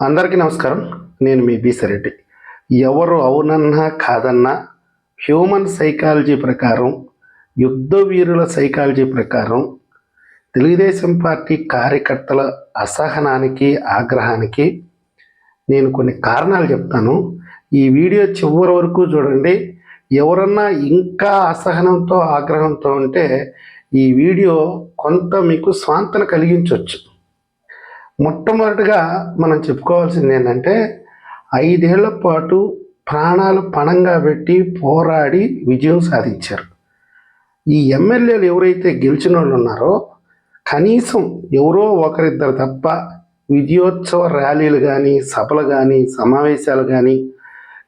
అందరికీ నమస్కారం. నేను మీ బీసరెడ్డి ఎవరు అవునన్నా కాదన్నా హ్యూమన్ సైకాలజీ ప్రకారం యుద్ధ వీరుల సైకాలజీ ప్రకారం తెలుగుదేశం పార్టీ కార్యకర్తల అసహనానికి ఆగ్రహానికి నేను కొన్ని కారణాలు చెప్తాను. ఈ వీడియో చివరి వరకు చూడండి. ఎవరన్నా ఇంకా అసహనంతో ఆగ్రహంతో ఉంటే ఈ వీడియో కొంత మీకు స్వాంతన కలిగించవచ్చు మొట్టమొదటిగా మనం చెప్పుకోవాల్సింది ఏంటంటే ఐదేళ్ళ పాటు ప్రాణాలు పణంగా పెట్టి పోరాడి విజయం సాధించారు. ఈ ఎమ్మెల్యేలు ఎవరైతే గెలిచిన వాళ్ళు ఉన్నారో కనీసం ఎవరో ఒకరిద్దరు తప్ప విజయోత్సవ ర్యాలీలు కానీ సభలు కానీ సమావేశాలు కానీ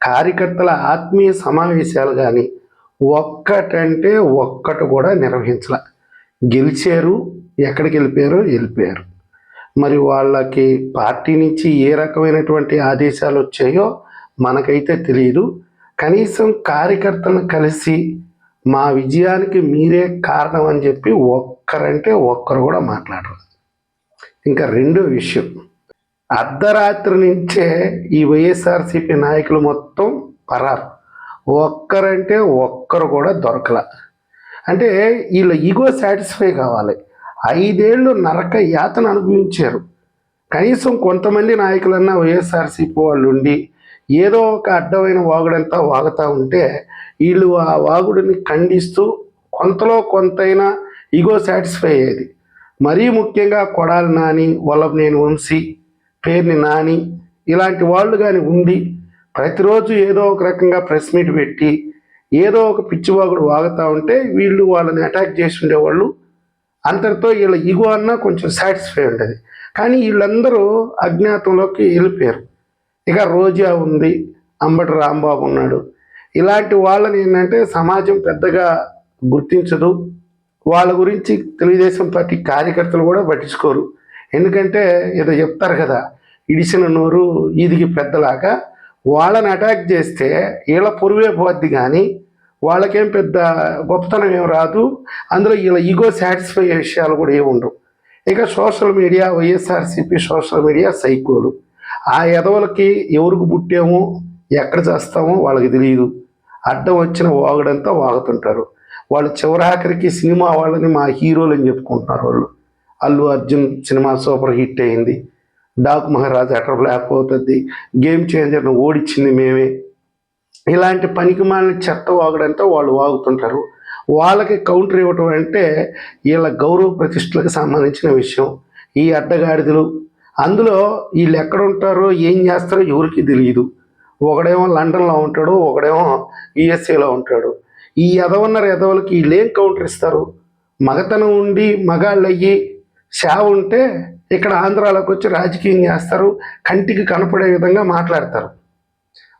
కార్యకర్తల ఆత్మీయ సమావేశాలు కానీ ఒక్కటంటే ఒక్కటి కూడా నిర్వహించాల. గెలిచారు ఎక్కడికి వెళ్ళిపోయారో వెళ్ళిపోయారు. మరి వాళ్ళకి పార్టీ నుంచి ఏ రకమైనటువంటి ఆదేశాలు వచ్చాయో మనకైతే తెలియదు కనీసం కార్యకర్తలను కలిసి మా విజయానికి మీరే కారణం అని చెప్పి ఒక్కరంటే ఒక్కరు కూడా మాట్లాడరు. ఇంకా రెండో విషయం. అర్ధరాత్రి నుంచే ఈ వైఎస్ఆర్సీపీ నాయకులు మొత్తం పరారు. ఒక్కరంటే ఒక్కరు కూడా దొరకల. అంటే వీళ్ళ ఈగో సాటిస్ఫై కావాలి. ఐదేళ్ళు నరక యాతను అనుభవించారు. కనీసం కొంతమంది నాయకులన్నా వైఎస్ఆర్సీపీ వాళ్ళు ఉండి ఏదో ఒక అడ్డమైన వాగుడంతా వాగుతూ ఉంటే వీళ్ళు ఆ వాగుడిని ఖండిస్తూ కొంతలో కొంతైనా ఇగో సాటిస్ఫై అయ్యేది. మరీ ముఖ్యంగా కొడాలి నాని వల్లభనేని వంశీ పేరుని నాని ఇలాంటి వాళ్ళు కానీ ఉండి ప్రతిరోజు ఏదో ఒక రకంగా ప్రెస్ మీట్ పెట్టి ఏదో ఒక పిచ్చివాగుడు వాగుతూ ఉంటే వీళ్ళు వాళ్ళని అటాక్ చేసి ఉండేవాళ్ళు అంతటితో వీళ్ళ ఇగో అన్నా కొంచెం సాటిస్ఫై ఉండేది కానీ వీళ్ళందరూ అజ్ఞాతంలోకి వెళ్ళిపోయారు. ఇక రోజా ఉంది అంబటి రాంబాబు ఉన్నాడు. ఇలాంటి వాళ్ళని ఏంటంటే సమాజం పెద్దగా గుర్తించదు. వాళ్ళ గురించి తెలుగుదేశం పార్టీ కార్యకర్తలు కూడా పట్టించుకోరు. ఎందుకంటే ఏదో చెప్తారు కదా ఇడిసిన నోరు ఈదికి పెద్దలాగా. వాళ్ళని అటాక్ చేస్తే వీళ్ళ పొరువే పోద్ది కానీ వాళ్ళకేం పెద్ద గొప్పతనం ఏం రాదు. అందులో వీళ్ళ ఈగో సాటిస్ఫై అయ్యే విషయాలు కూడా ఏమి ఉండవు. ఇక social media YSRCP social media సైకోలు. ఆ ఎదవలకి ఎవరికి పుట్టామో ఎక్కడ చేస్తామో వాళ్ళకి తెలియదు. అడ్డం వచ్చిన వాగుడంతా వాగుతుంటారు. వాళ్ళు చివరాఖరికి సినిమా వాళ్ళని మా హీరోలు అని చెప్పుకుంటున్నారు వాళ్ళు. Allu Arjun cinema super hit అయింది. డాక్ మహారాజ్ ఎక్కడ బ్లాక్ అవుతుంది. గేమ్ చేంజర్ను ఓడిచ్చింది మేమే. ఇలాంటి పనికిమాలిన చెత్త వాగడంతో వాళ్ళు వాగుతుంటారు. వాళ్ళకి కౌంటర్ ఇవ్వటం అంటే వీళ్ళ గౌరవ ప్రతిష్టలకు సంబంధించిన విషయం. ఈ అడ్డగాడిదలు అందులో వీళ్ళు ఎక్కడ ఉంటారో ఏం చేస్తారో ఎవరికి తెలియదు. ఒకడేమో లండన్లో ఉంటాడు ఒకడేమో యుఎస్ఏలో ఉంటాడు. ఈ ఎదవన్నర ఎదవలకి వీళ్ళేం కౌంటర్ ఇస్తారు? మగతనం ఉండి మగాళ్ళు అయ్యి సేవ ఉంటే ఇక్కడ ఆంధ్రాలోకి వచ్చి రాజకీయం చేస్తారు కంటికి కనపడే విధంగా మాట్లాడతారు.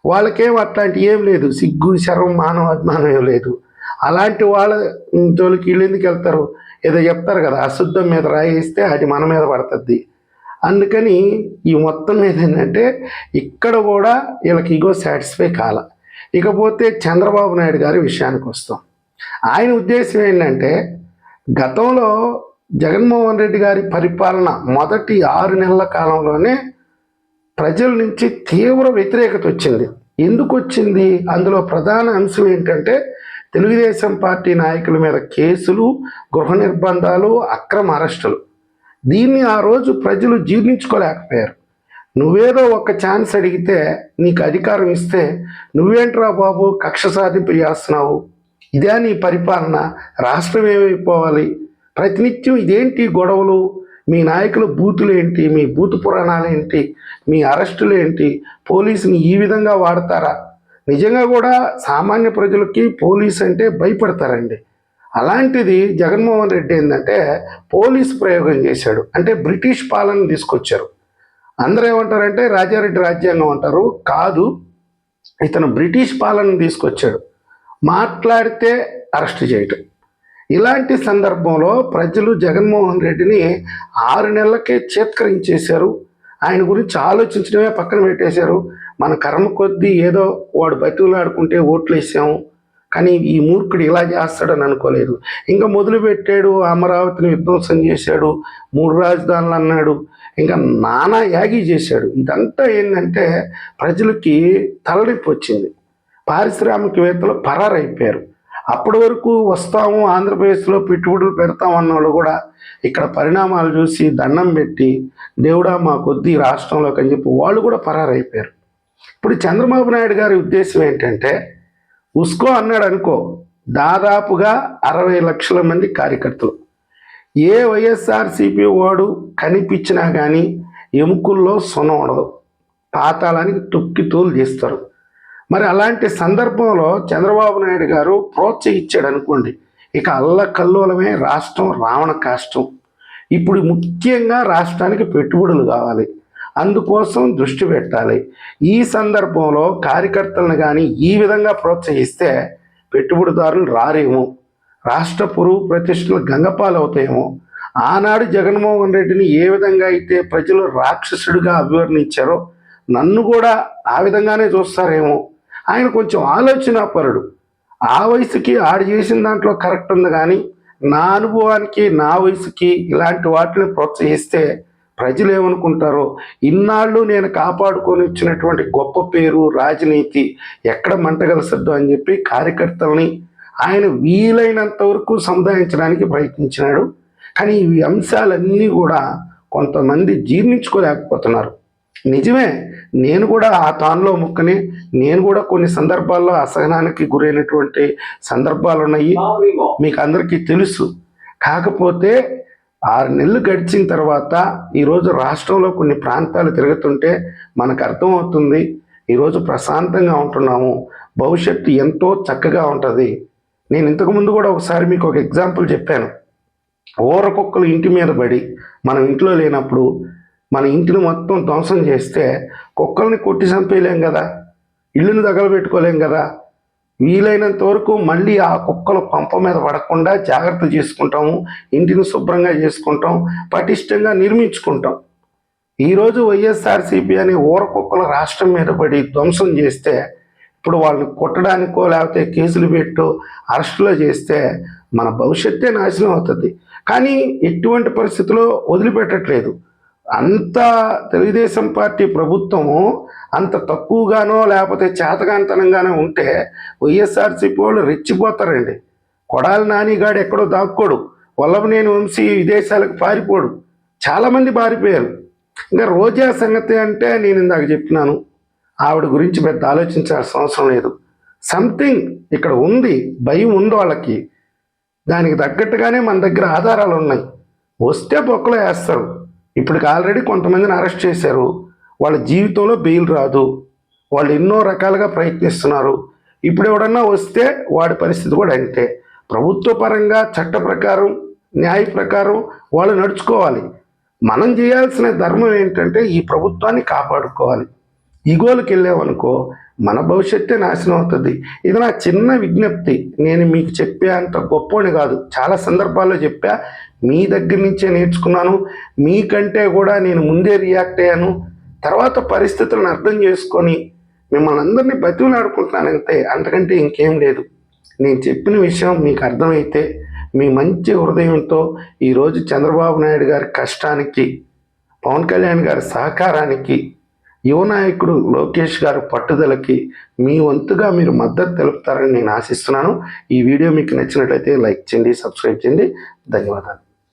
వాళ్ళకేం అట్లాంటి ఏం లేదు. సిగ్గు శరం మానవ అభిమానం ఏం లేదు. అలాంటి వాళ్ళ తోలికి వీళ్ళు ఎందుకు వెళ్తారు? ఏదో చెప్తారు కదా అశుద్ధం మీద రాయిస్తే అది మన మీద పడుతుంది. అందుకని ఈ మొత్తం మీద ఏంటంటే ఇక్కడ కూడా వీళ్ళకి ఇగో సాటిస్ఫై కాల. ఇకపోతే చంద్రబాబు నాయుడు గారి విషయానికి వస్తాం. ఆయన ఉద్దేశం ఏంటంటే గతంలో జగన్మోహన్ రెడ్డి గారి పరిపాలన మొదటి ఆరు నెలల కాలంలోనే ప్రజల నుంచి తీవ్ర వ్యతిరేకత వచ్చింది. ఎందుకు వచ్చింది? అందులో ప్రధాన అంశం ఏంటంటే తెలుగుదేశం పార్టీ నాయకుల మీద కేసులు గృహ నిర్బంధాలు అక్రమ అరెస్టులు. దీన్ని ఆ రోజు ప్రజలు జీర్ణించుకోలేకపోయారు. నువ్వేదో ఒక ఛాన్స్ అడిగితే నీకు అధికారం ఇస్తే నువ్వేంట్రా బాబు కక్ష సాధింపు చేస్తున్నావు? ఇదే నీ పరిపాలన రాష్ట్రం ఏమైపోవాలి? ప్రతినిత్యం ఇదేంటి గొడవలు? మీ నాయకుల బూతులు ఏంటి? మీ బూతు పురాణాలు ఏంటి? మీ అరెస్టులు ఏంటి? పోలీసుని ఈ విధంగా వాడతారా? నిజంగా కూడా సామాన్య ప్రజలకి పోలీస్ అంటే భయపడతారండి. అలాంటిది జగన్మోహన్ రెడ్డి ఏంటంటే పోలీస్ ప్రయోగం చేశాడు. అంటే బ్రిటిష్ పాలన తీసుకొచ్చారు. అందరూ ఏమంటారంటే రాజారెడ్డి రాజ్యాంగం అంటారు. కాదు ఇతను బ్రిటిష్ పాలన తీసుకొచ్చాడు. మాట్లాడితే అరెస్ట్ చేయటం. ఇలాంటి సందర్భంలో ప్రజలు జగన్మోహన్ రెడ్డిని ఆరు నెలలకే చేత్కరించేశారు. ఆయన గురించి ఆలోచించడమే పక్కన పెట్టేశారు. మన కర్మ కొద్దీ ఏదో వాడు బతుకులాడుకుంటే ఓట్లు వేసాము కానీ ఈ మూర్ఖుడు ఇలా చేస్తాడని అనుకోలేదు. ఇంకా మొదలు పెట్టాడు అమరావతిని విధ్వంసం చేశాడు మూడు రాజధానులు అన్నాడు ఇంకా నానా యాగి చేశాడు. ఇదంతా ఏంటంటే ప్రజలకి తలనొప్పి వచ్చింది. పారిశ్రామికవేత్తలు పరారైపోయారు. అప్పటి వరకు వస్తాము ఆంధ్రప్రదేశ్లో పెట్టుబడులు పెడతాం అన్నోళ్ళు కూడా ఇక్కడ పరిణామాలు చూసి దండం పెట్టి దేవుడా మా కొద్ది రాష్ట్రంలోకి అని చెప్పి వాళ్ళు కూడా పరారైపోయారు. ఇప్పుడు చంద్రబాబు నాయుడు గారి ఉద్దేశం ఏంటంటే ఉస్కో అన్నాడు అనుకో దాదాపుగా అరవై లక్షల మంది కార్యకర్తలు. ఏ వైఎస్ఆర్సీపీ వాడు కనిపించినా కానీ ఎముకల్లో సొన ఉండదు. పాతాళానికి తొక్కి తోలు తీస్తారు మరి అలాంటి సందర్భంలో చంద్రబాబు నాయుడు గారు ప్రోత్సహించాడు అనుకోండి ఇక అల్లకల్లోలమే రాష్ట్రం రావణ కాష్టం. ఇప్పుడు ముఖ్యంగా రాష్ట్రానికి పెట్టుబడులు కావాలి అందుకోసం దృష్టి పెట్టాలి. ఈ సందర్భంలో కార్యకర్తలను కానీ ఈ విధంగా ప్రోత్సహిస్తే పెట్టుబడిదారులు రారేమో రాష్ట్ర పురుగు ప్రతిష్టలు గంగపాలు అవుతాయేమో ఆనాడు జగన్మోహన్ రెడ్డిని ఏ విధంగా అయితే ప్రజలు రాక్షసుడిగా అభివర్ణించారో నన్ను కూడా ఆ విధంగానే చూస్తారేమో. ఆయన కొంచెం ఆలోచనాపరుడు. ఆ వయసుకి ఆడు చేసిన దాంట్లో కరెక్ట్ ఉంది కానీ నా అనుభవానికి నా వయసుకి ఇలాంటి వాటిని ప్రోత్సహిస్తే ప్రజలు ఏమనుకుంటారో ఇన్నాళ్ళు నేను కాపాడుకొని వచ్చినటువంటి గొప్ప పేరు రాజనీతి ఎక్కడ మంటగలసద్దు అని చెప్పి కార్యకర్తల్ని ఆయన వీలైనంత వరకు సముదాయించడానికి ప్రయత్నించినాడు. కానీ ఈ అంశాలన్నీ కూడా కొంతమంది జీర్ణించుకోలేకపోతున్నారు. నిజమే నేను కూడా ఆ తానులో ముక్కని నేను కూడా కొన్ని సందర్భాల్లో అసహనానికి గురైనటువంటి సందర్భాలు ఉన్నాయి. మీకు అందరికీ తెలుసు. కాకపోతే ఆరు నెలలు గడిచిన తర్వాత ఈరోజు రాష్ట్రంలో కొన్ని ప్రాంతాలు తిరుగుతుంటే మనకు అర్థమవుతుంది ఈరోజు ప్రశాంతంగా ఉంటున్నాము భవిష్యత్తు ఎంతో చక్కగా ఉంటుంది. నేను ఇంతకుముందు కూడా ఒకసారి మీకు ఒక ఎగ్జాంపుల్ చెప్పాను. ఊర కుక్కలు ఇంటి మీద పడి మనం ఇంట్లో లేనప్పుడు మన ఇంటిని మొత్తం ధ్వంసం చేస్తే కుక్కల్ని కొట్టి చంపేయలేం కదా? ఇల్లుని తగలబెట్టుకోలేం కదా? వీలైనంత వరకు మళ్ళీ ఆ కుక్కలు పంప మీద పడకుండా జాగ్రత్త చేసుకుంటాము ఇంటిని శుభ్రంగా చేసుకుంటాం పటిష్టంగా నిర్మించుకుంటాం. ఈరోజు వైఎస్ఆర్సీపీ అనే ఊర కుక్కలు రాష్ట్రం మీద పడి ధ్వంసం చేస్తే ఇప్పుడు వాళ్ళని కొట్టడానికో లేకపోతే కేసులు పెట్టు అరెస్టులో చేస్తే మన భవిష్యత్తే నాశనం అవుతుంది. కానీ ఎటువంటి పరిస్థితుల్లో వదిలిపెట్టట్లేదు. అంత తెలుగుదేశం పార్టీ ప్రభుత్వము అంత తక్కువగానో లేకపోతే చేతకాంతనంగానో ఉంటే వైఎస్ఆర్సీపీ వాళ్ళు రెచ్చిపోతారండి. కొడాలి నానిగాడు ఎక్కడో దాక్కోడు. వల్లభనేని వంశీ విదేశాలకు పారిపోడు. చాలామంది పారిపోయారు. ఇంకా రోజా సంగతి అంటే నేను ఇందాక చెప్పినాను. ఆవిడ గురించి పెద్ద ఆలోచించాల్సిన అవసరం లేదు. సంథింగ్ ఇక్కడ ఉంది భయం ఉంది వాళ్ళకి. దానికి తగ్గట్టుగానే మన దగ్గర ఆధారాలు ఉన్నాయి. వస్తే బొక్కలో వేస్తారు. ఇప్పటికి ఆల్రెడీ కొంతమందిని అరెస్ట్ చేశారు. వాళ్ళ జీవితంలో బెయిల్ రాదు. వాళ్ళు ఎన్నో రకాలుగా ప్రయత్నిస్తున్నారు. ఇప్పుడు ఎవడన్నా వస్తే వాడి పరిస్థితి కూడా అంతే. ప్రభుత్వ పరంగా చట్ట ప్రకారం న్యాయ ప్రకారం వాళ్ళు నడుచుకోవాలి. మనం చేయాల్సిన ధర్మం ఏంటంటే ఈ ప్రభుత్వాన్ని కాపాడుకోవాలి. ఈగోలకు వెళ్ళామనుకో మన భవిష్యత్తే నాశనం అవుతుంది. ఇది నా చిన్న విజ్ఞప్తి. నేను మీకు చెప్పే అంత గొప్పని కాదు. చాలా సందర్భాల్లో చెప్పా మీ దగ్గర నుంచే నేర్చుకున్నాను. మీకంటే కూడా నేను ముందే రియాక్ట్ అయ్యాను. తర్వాత పరిస్థితులను అర్థం చేసుకొని మిమ్మల్ని అందరినీ బతిమలాడుకుంటున్నాను అంతే అంతకంటే ఇంకేం లేదు. నేను చెప్పిన విషయం మీకు అర్థమైతే మీ మంచి హృదయంతో ఈరోజు చంద్రబాబు నాయుడు గారి కష్టానికి పవన్ కళ్యాణ్ గారి సహకారానికి యువ నాయకుడు లోకేష్ గారి పట్టుదలకి మీ వంతుగా మీరు మద్దతు తెలుపుతారని నేను ఆశిస్తున్నాను. ఈ వీడియో మీకు నచ్చినట్లయితే లైక్ చేయండి సబ్స్క్రైబ్ చేయండి. ధన్యవాదాలు.